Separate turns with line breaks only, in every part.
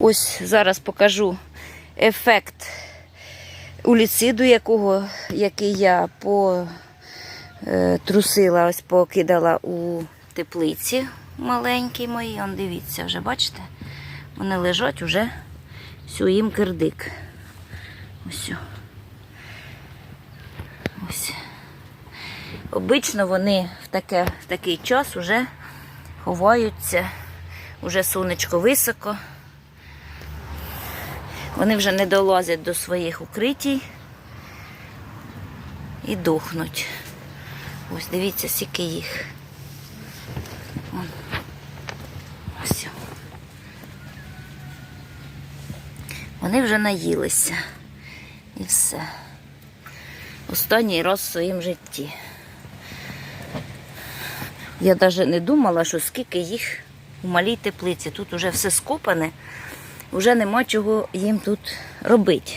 Ось зараз покажу ефект уліциду, якого, який я потрусила, ось покидала у теплиці маленькій моїй. Он дивіться, вже бачите? Вони лежать уже все, їм кирдик. Ось. Ось. Обично вони в, таке, в такий час вже ховаються, уже сонечко високо. Вони вже не долазять до своїх укритій і дохнуть. Ось дивіться, скільки їх. Ось. Вони вже наїлися. І все. Останній раз в своїм житті. Я навіть не думала, що скільки їх у малій теплиці. Тут вже все скопане, вже нема чого їм тут робити.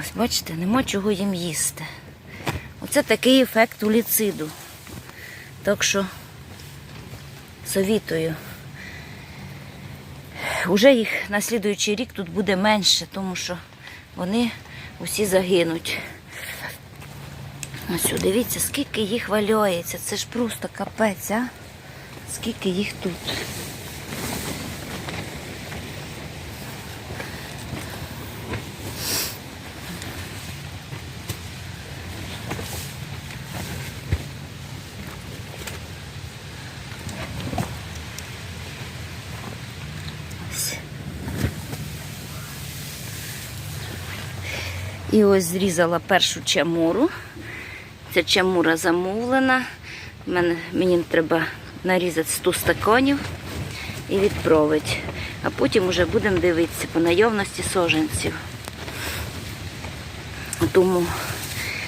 Ось, бачите, нема чого їм їсти. Оце такий ефект уліциду. Так що совітую. Уже їх на слідуючий рік тут буде менше, тому що вони усі загинуть. Ось, дивіться, скільки їх валяється. Це ж просто капець, а? Скільки їх тут. І ось зрізала першу чамуру. Ця чамура замовлена. Мені треба нарізати 100 стаканів і відправити. А потім вже будемо дивитися по наявності соженців. Тому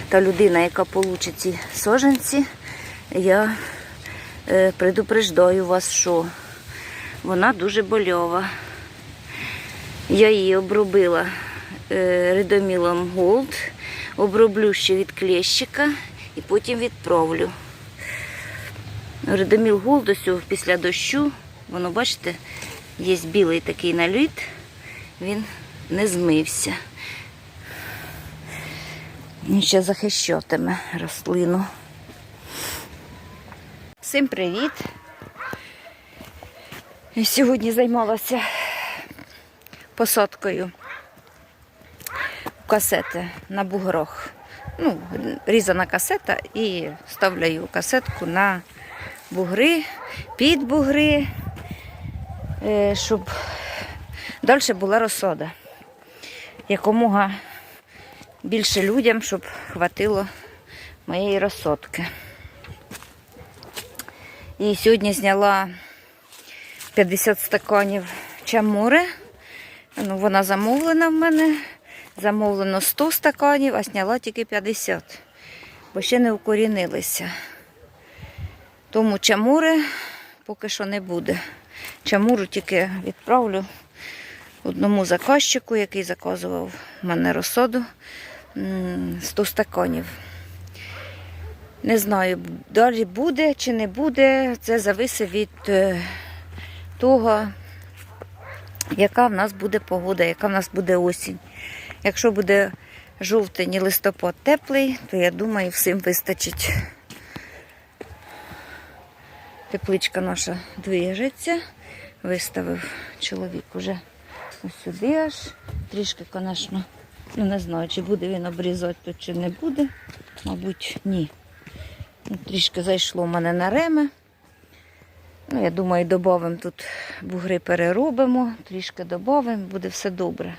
та людина, яка получить ці соженці, я е, предупреждаю вас, що вона дуже больова. Я її обробила е, редомілом Голд, оброблю ще від клещика і потім відправлю. Редоміл Голд ось після дощу, воно, бачите, є білий такий наліт, він не змився. Він ще захищатиме рослину. Всім привіт! Сьогодні займалася посадкою касети на бугрох. Ну, різана касета і ставляю касетку на бугри, під бугри, е, щоб далі була розсода. Якомога більше людям, щоб хватило моєї розсодки. І сьогодні зняла 50 стаканів чамури. Ну, вона замовлена в мене. Замовлено 100 стаканів, а зняла тільки 50, бо ще не укорінилися. Тому чамури поки що не буде. Чамуру тільки відправлю одному заказчику, який заказував мене розсоду 100 стаканів. Не знаю, далі буде чи не буде. Це зависить від е, того, яка в нас буде погода, яка в нас буде осінь. Якщо буде жовтень і листопад теплий, то я думаю, всім вистачить. Тепличка наша движеться. Виставив чоловік уже ось сюди аж. Трішки, звісно, ну не знаю, чи буде він обрізати тут, чи не буде. Мабуть, ні. Ну, Трішки зайшло в мене на реми. Ну, я думаю, додамо тут бугри переробимо, трішки додамо, буде все добре.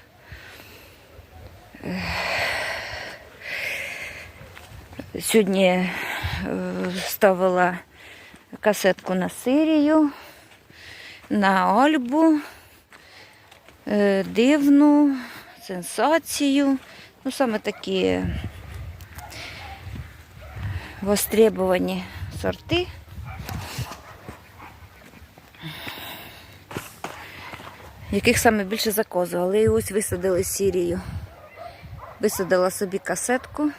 Сьогодні е, ставила касетку на Сирію, на Альбу, е, дивну, сенсацію. Ну, саме такі востребовані сорти. Яких саме більше заказували. І ось висадили Сірію. Висадила собі касетку.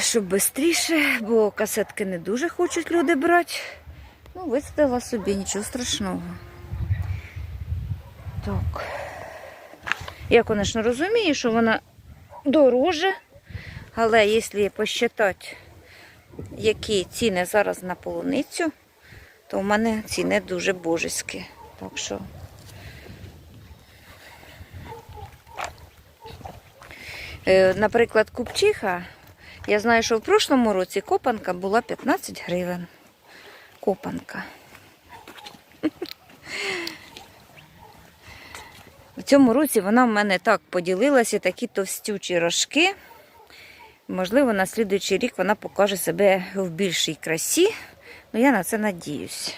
Щоб швидше, бо касетки не дуже хочуть люди брати. Ну, висадила собі, нічого страшного. Так. Я, звісно, розумію, що вона дороже, але якщо посчитати, які ціни зараз на полуницю, то в мене ціни дуже божеські. Так що. Наприклад, купчиха, я знаю, що в прошлому році копанка була 15 гривень. Копанка. В цьому році вона в мене так поділилася, такі товстючі рожки. Можливо, на слідуючий рік вона покаже себе в більшій красі. Ну, я на це надіюсь,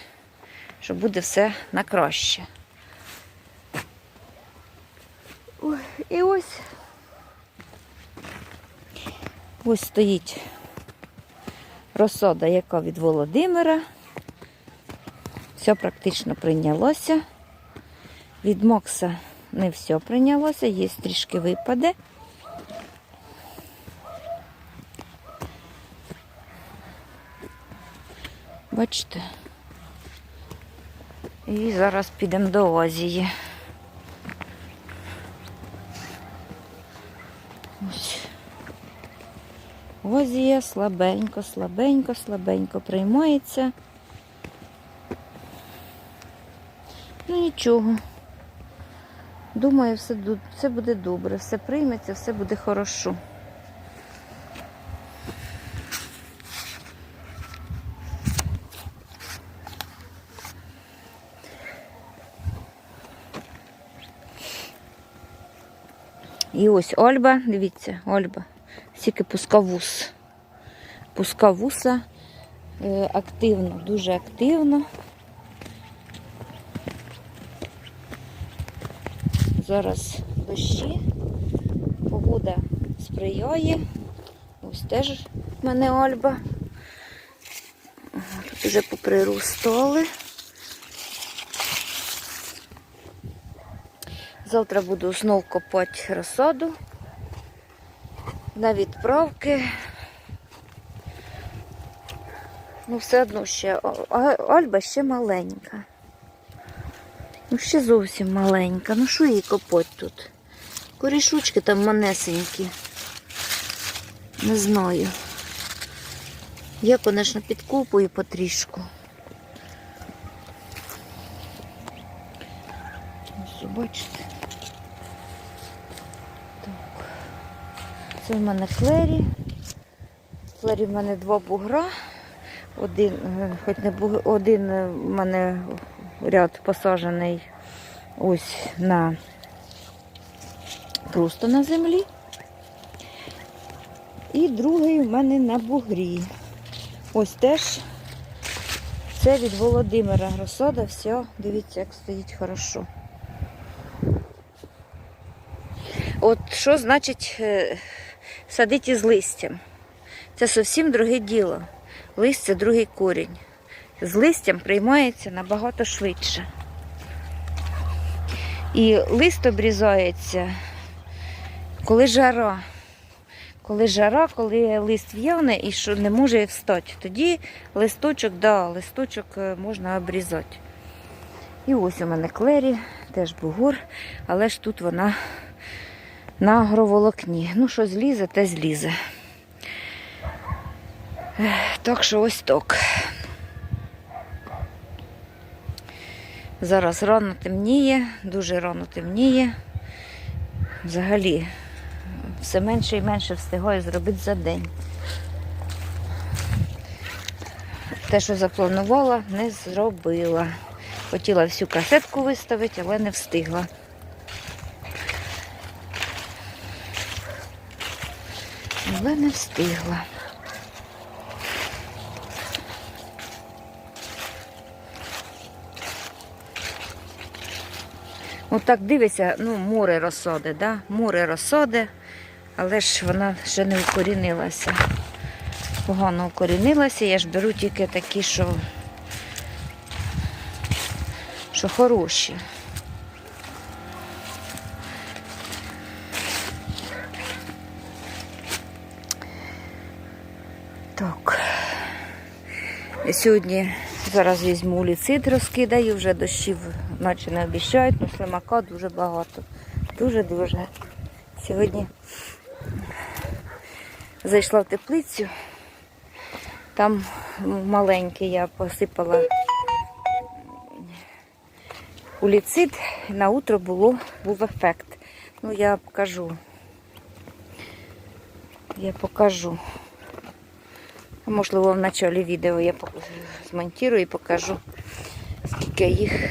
що буде все на краще. І ось ось стоїть розсада, яка від Володимира. Все практично прийнялося. Від Мокса не все прийнялося, є трішки випаде. Бачите? І зараз підемо до Азії. Азія слабенько, слабенько, слабенько приймається. Ну нічого. Думаю, все, все буде добре, все прийметься, все буде хорошо. І ось Ольба, дивіться, Ольба, стільки пускавус. Пускавуса е, активно, дуже активно. Зараз дощі, погода сприяє. Ось теж в мене Ольба. Тут вже поприростали. Завтра буду знов копати розсаду на відправки. Ну, все одно ще О- ще маленька. Ну, ще зовсім маленька. Ну що їй копать тут? Корішучки там манесенькі. Не знаю. Я, звісно, підкопую потрішку. Бачите. Так. Це в мене флері. Флері в мене два бугра. Один, е, хоч не буг... один е, в мене ряд посаджений ось на просто на землі. І другий в мене на бугрі. Ось теж це від Володимира розсада. Все, дивіться, як стоїть хорошо. От що значить е, садити з листям? Це зовсім друге діло. Лист це другий корінь. З листям приймається набагато швидше. І лист обрізається, коли жара. Коли жара, коли лист в'яне і що не може встати. Тоді листочок, да, листочок е, можна обрізати. І ось у мене клері, теж бугор, але ж тут вона на агроволокні. Ну, що злізе, те злізе. Так що ось так. Зараз рано темніє, дуже рано темніє. Взагалі, все менше і менше встигаю зробити за день. Те, що запланувала, не зробила. Хотіла всю касетку виставити, але не встигла. Але не встигла. От так дивиться, ну, море розсади, да? море розсади, але ж вона ще не укорінилася. Погано укорінилася, я ж беру тільки такі, що, що хороші. Так. Сьогодні Зараз візьму ліцит, розкидаю, вже дощів наче не обіщають, але слимака дуже багато. Дуже-дуже. Сьогодні зайшла в теплицю, там маленький я посипала уліцит, на утро було, був ефект. Ну, я покажу. Я покажу. Можливо, в началі відео я змонтирую і покажу, скільки їх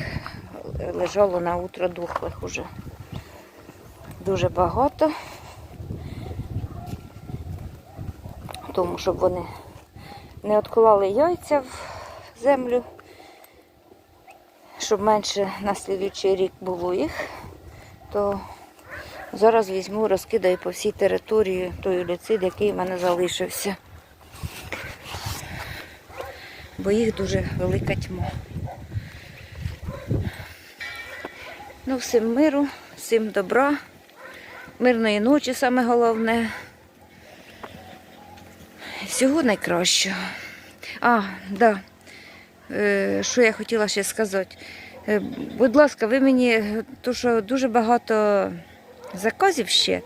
лежало на утро духлих уже. Дуже багато. Тому, щоб вони не відклали яйця в землю, щоб менше на слідуючий рік було їх, то зараз візьму, розкидаю по всій території той люцид, який в мене залишився. Бо їх дуже велика тьма. Ну, всім миру, всім добра, мирної ночі саме головне. Всього найкращого. А, да. Е, що я хотіла ще сказати. Е, будь ласка, ви мені, то що дуже багато заказів ще,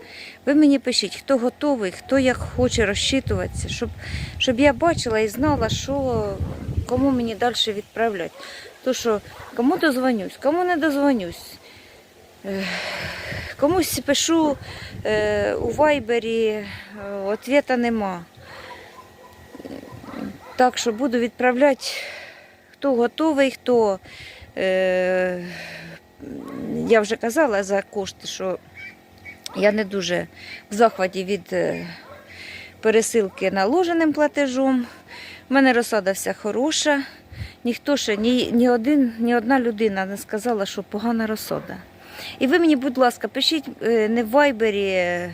ви мені пишіть, хто готовий, хто як хоче розчитуватися, щоб, щоб я бачила і знала, що кому мені далі відправляти. То що кому дозвонюсь, кому не дозвонюсь. Комусь пишу е, у вайбері, е, ответа нема. Так що буду відправляти, хто готовий, хто. Е, я вже казала за кошти, що я не дуже в захваті від е, пересилки наложеним платежом. У мене розсада вся хороша. Ніхто ще, ні, ні, один, ні одна людина не сказала, що погана розсада. І ви мені, будь ласка, пишіть е, не в вайбері, е,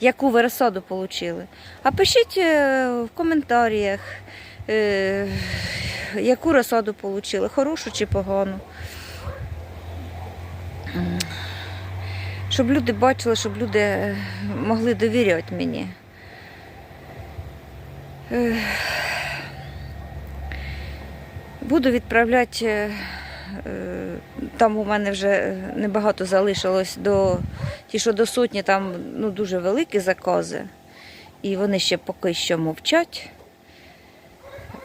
яку ви розсаду отримали, а пишіть в коментарях, яку розсаду отримали, хорошу чи погану. Щоб люди бачили, щоб люди е, могли довіряти мені. Е, Буду відправляти. е, Там у мене вже небагато залишилось до ті, що до сотні, там ну, дуже великі закази. І вони ще поки що мовчать.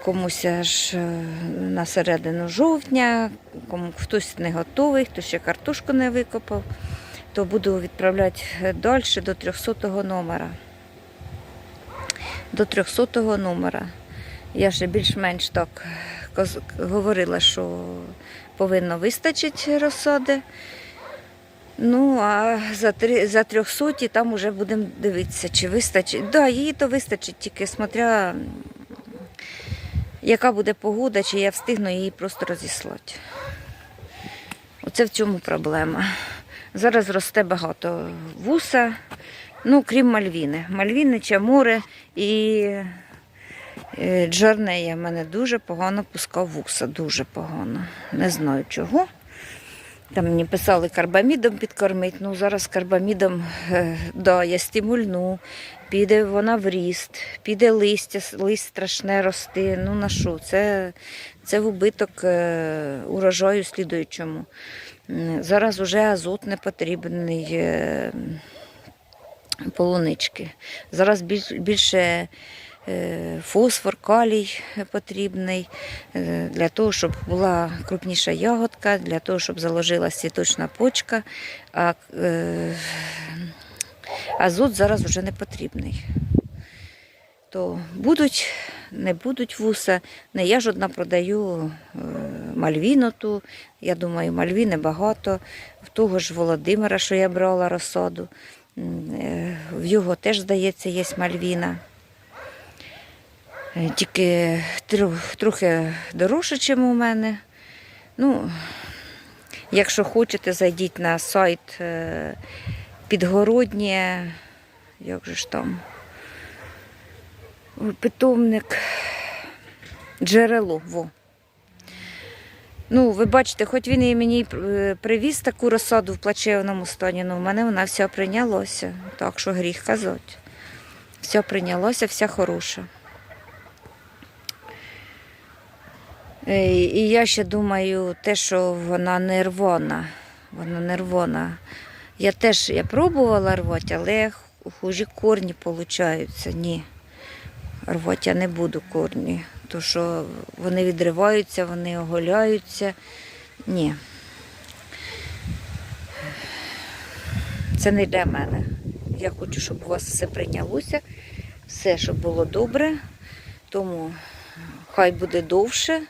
Комусь аж на середину жовтня, кому хтось не готовий, хтось ще картошку не викопав, то буду відправляти далі до 300 номера. До 300 номера. Я ще більш-менш так говорила, що повинно вистачити розсади. Ну, а за, три, за 300 там вже будемо дивитися, чи вистачить. Так, да, її то вистачить, тільки смотря, яка буде погода, чи я встигну її просто розіслати. Оце в цьому проблема. Зараз росте багато вуса, ну, крім мальвіни. Мальвіни, чамури і е, джарнея в мене дуже погано пускав вуса, дуже погано. Не знаю чого. Там мені писали карбамідом підкормити. Ну зараз карбамідом е, да, я стимульну, піде вона в ріст, піде листя, лист страшне рости. Ну на що? Це, це в убиток е, урожаю слідуючому. Зараз уже азот не потрібний. е, полунички. Зараз більше е, фосфор, калій потрібний е, для того, щоб була крупніша ягодка, для того, щоб заложилася цвіточна почка, а азот зараз вже не потрібний. То будуть, не будуть вуса. Не я ж одна продаю е, мальвіну ту. Я думаю, мальвіни багато. В того ж Володимира, що я брала розсаду. Е, В його теж, здається, є мальвіна. Е, Тільки трохи, дорожче, ніж у мене. Ну, якщо хочете, зайдіть на сайт підгороднє, як же ж там, питомник, джерело. Во. Ну, ви бачите, хоч він і мені е, привіз таку розсаду в плачевному стані, але в мене вона вся прийнялася. Так що гріх казати. Все прийнялося, вся хороша. Е, І я ще думаю, те, що вона нервона. Вона нервона. Я теж я пробувала рвати, але ху- хужі корні получаються. Ні. Рвати я не буду корні. То що вони відриваються, вони оголяються. Ні. Це не для мене. Я хочу, щоб у вас все прийнялося, все, щоб було добре. Тому хай буде довше,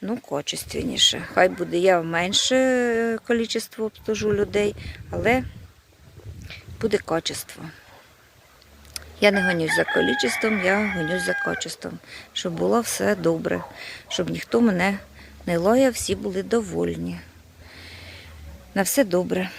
ну, качественніше. Хай буде я менше е, кількість обслужу людей, але буде качество. Я не гонюсь за кількістю, я гонюсь за качеством, щоб було все добре, щоб ніхто мене не лаяв, всі були довольні. На все добре.